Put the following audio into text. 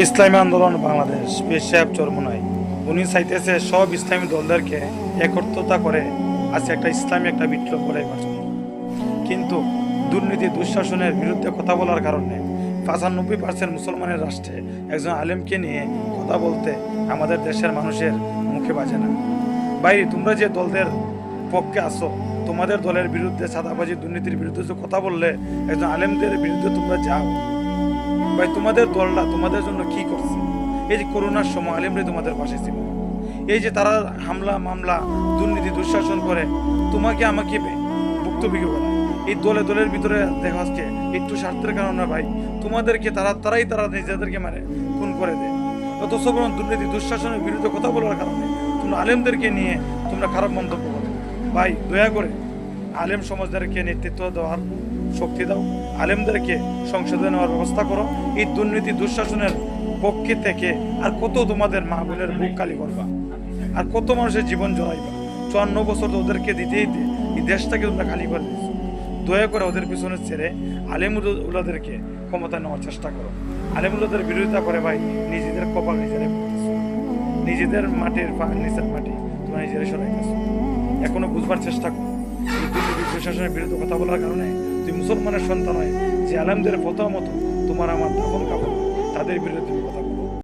ইসলামী আন্দোলন বাংলাদেশ। পীর সাহেব চরমুনাই উনি চাইতেছে সব ইসলামী দলদেরকে একত্রতা করে আজকে একটা ইসলামী একটা বিপ্লব করে কিন্তু দুর্নীতি, দুঃশাসনের বিরুদ্ধে কথা বলার কারণে পঁচানব্বই পার্সেন্ট মুসলমানের রাষ্ট্রে একজন আলেমকে নিয়ে কথা বলতে আমাদের দেশের মানুষের মুখে বাজে না। ভাই, তোমরা যে দলদের পক্ষে আসো তোমাদের দলের বিরুদ্ধে সাদাবাজি দুর্নীতির বিরুদ্ধে কথা বললে একজন আলেমদের বিরুদ্ধে তোমরা যাও। ভাই, তোমাদের দলটা তোমাদের জন্য কি করছে? এই যে করোনার সময় আলিমরে তোমাদের পাশে ছিল। এই যে তারা হামলা, মামলা, দুর্নীতি, দুঃশাসন করে, তোমাকে আমাকে ভুক্তভোগী বলা। এই দলে দলের ভিতরে দেখা আজকে একটু স্বার্থের কারণে ভাই, তোমাদেরকে তারা, তারাই তারা নিজেদেরকে মানে খুন করে দেয়। অথচ বরং দুর্নীতি, দুঃশাসনের বিরুদ্ধে কথা বলার কারণে তোমরা আলেমদেরকে নিয়ে তোমরা খারাপ মন্তব্য করো। ভাই, দয়া করে আলেম সমাজদেরকে নেতৃত্ব দেওয়ার শক্তি দাও। আলেমদেরকে সংসদে নেওয়ার ব্যবস্থা করো। এই দুর্নীতি দুঃশাসনের পক্ষে থেকে আর কত তোমাদের মা বোনের বুক কালি করবা? আর কত মানুষের জীবন জড়াইবা? চুয়ান্ন বছর তো ওদেরকে দিতে দিতে এই দেশটাকে তোমরা খালি করে দিচ্ছ দয়া করে ওদের পিছনে ছেড়ে আলেম উলাদেরকে ক্ষমতা নেওয়ার চেষ্টা করো। আলেম উলাদের বিরোধিতা করে ভাই, নিজেদের কপাল নিজেরাই করতেছো নিজেদের মাটির নিচের মাটি তোমরা নিজেরাই সরাইতেছো। এখনও বুঝবার চেষ্টা করো। প্রশাসনের বিরুদ্ধে কথা বলার কারণে তুই মুসলমানের সন্তান হয়, যে আলেমদের ফতোয়া মতো তোমার আমার দাফন কাপড়, তাদের বিরুদ্ধে তুমি কথা